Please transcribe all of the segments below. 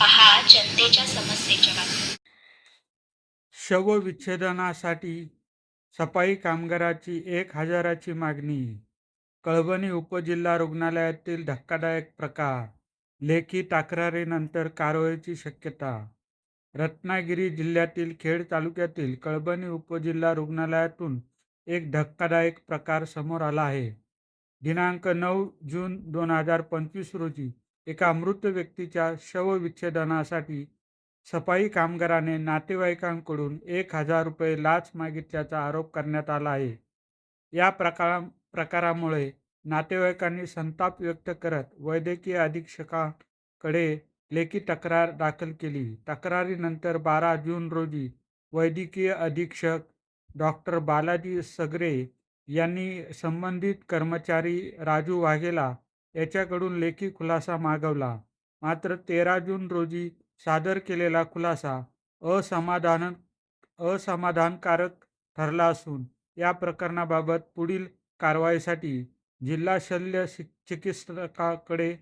पहा जनतेच्या समस्येच्या बाबतीत. शवविच्छेदनासाठी सफाई कामगाराची एक हजाराची मागणी. कळवणी उपजिल्हा रुग्णालयातील धक्कादायक प्रकार. लेखी तक्रारीनंतर कारवाईची शक्यता. रत्नागिरी जिल्ह्यातील खेड तालुक्यातील कळबणी उपजिल्हा रुग्णालयातून एक धक्कादायक प्रकार समोर आला आहे. दिनांक नऊ जून दोन हजार पंचवीस रोजी एका मृत व्यक्तीच्या शवविच्छेदनासाठी सफाई कामगाराने नातेवाईकांकडून एक हजार रुपये लाच मागितल्याचा आरोप करण्यात आला आहे. या प्रकारा प्रकारामुळे नातेवाईकांनी संताप व्यक्त करत वैद्यकीय अधीक्षकाकडे लेखी तक्रार दाखल केली. तक्रारीनंतर बारा जून रोजी वैद्यकीय अधीक्षक डॉक्टर बालाजी सगरे यांनी संबंधित कर्मचारी राजू वाघेला याच्याकडून लेखी खुलासा मागवला. मात्र तेरा जून रोजी सादर केलेला खुलासा असमाधान असमाधानकारक ठरला असून या प्रकरणाबाबत पुढील कारवाईसाठी जिल्हा शल्य चिकित्सकाकडे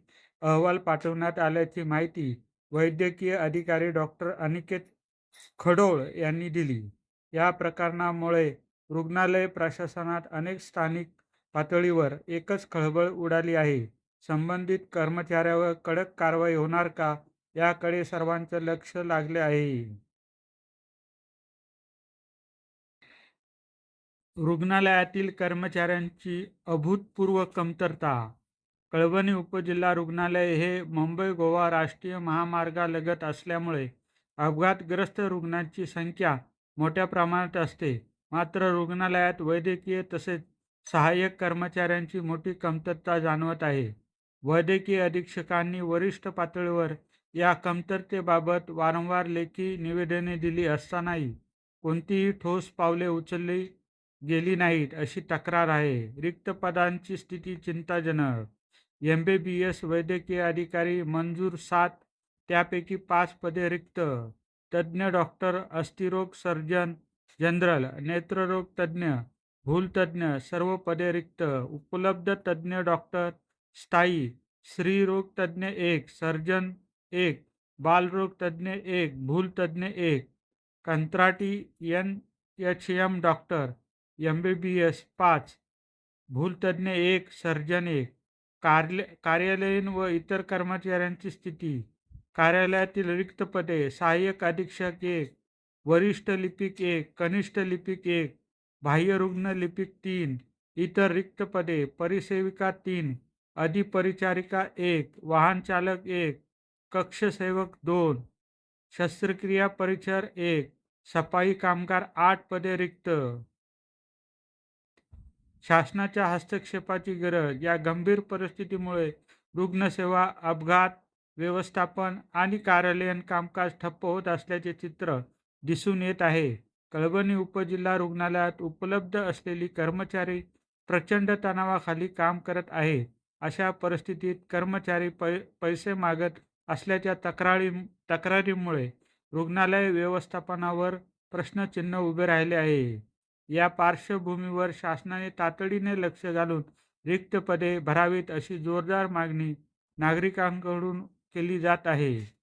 अहवाल पाठवण्यात आल्याची माहिती वैद्यकीय अधिकारी डॉक्टर अनिकेत खडोळ यांनी दिली. या प्रकरणामुळे रुग्णालय प्रशासनात अनेक स्थानिक पातळीवर एकच खळबळ उडाली आहे. संबंधित कर्मचाऱ्यावर कडक कारवाई होणार का? याकडे सर्वांचं लक्ष लागले आहे. रुग्णालयातील कर्मचाऱ्यांची अभूतपूर्व कमतरता. कळवणी उपजिल्हा रुग्णालय हे मुंबई गोवा राष्ट्रीय महामार्गालगत असल्यामुळे अपघातग्रस्त रुग्णांची संख्या मोठ्या प्रमाणात असते. मात्र रुग्णालयात वैद्यकीय तसेच सहाय्यक कर्मचाऱ्यांची मोठी कमतरता जाणवत आहे. वैद्यकीय अधीक्षकांनी वरिष्ठ पातळीवर या कमतरतेबाबत वारंवार लेखी निवेदने दिली असतानाही कोणतीही ठोस पावले उचलली गेली नाहीत अशी तक्रार आहे. रिक्त पदांची स्थिती चिंताजनक. एम बी बी एस वैद्यकीय अधिकारी मंजूर सात त्यापैकी पाच पदे रिक्त. तज्ज्ञ डॉक्टर अस्थिरोग सर्जन जनरल नेत्ररोग तज्ज्ञ भूलतज्ज्ञ सर्व पदे रिक्त. उपलब्ध तज्ज्ञ डॉक्टर स्थायी स्त्रीरोग तज्ज्ञ एक सर्जन एक बालरोग तज्ज्ञ एक भूलतज्ज्ञ एक. कंत्राटी N H M doctor M B B S पाच. भूलतज्ज्ञ एक सर्जन एक. कार्य कार्यालयीन व इतर कर्मचाऱ्यांची स्थिती. कार्यालयातील रिक्त पदे सहाय्यक अधीक्षक एक वरिष्ठ लिपिक एक कनिष्ठ लिपिक एक बाह्यरुग्ण लिपिक तीन इतर रिक्त पदे परिसेविका तीन. अधिपरिचारिका एक वाहनचालक एक कक्षसेवक दोन शस्त्रक्रिया परिचर एक सफाई कामगार आठ पदे रिक्त. शासनाच्या हस्तक्षेपाची गरज या गंभीर परिस्थितीमुळे रुग्णसेवा अपघात व्यवस्थापन आणि कार्यालयीन कामकाज ठप्प होत असल्याचे चित्र दिसून येत आहे. कळवणी उपजिल्हा रुग्णालयात उपलब्ध असलेली कर्मचारी प्रचंड तणावाखाली काम करत आहेत. अशा परिस्थितीत कर्मचारी पै पैसे मागत असल्याच्या तक्रारी तक्रारीमुळे रुग्णालय व्यवस्थापनावर प्रश्नचिन्ह उभे राहिले आहे. या पार्श्वभूमीवर शासनाने तातडीने लक्ष घालून रिक्त पदे भरावीत अशी जोरदार मागणी नागरिकांकडून केली जात आहे.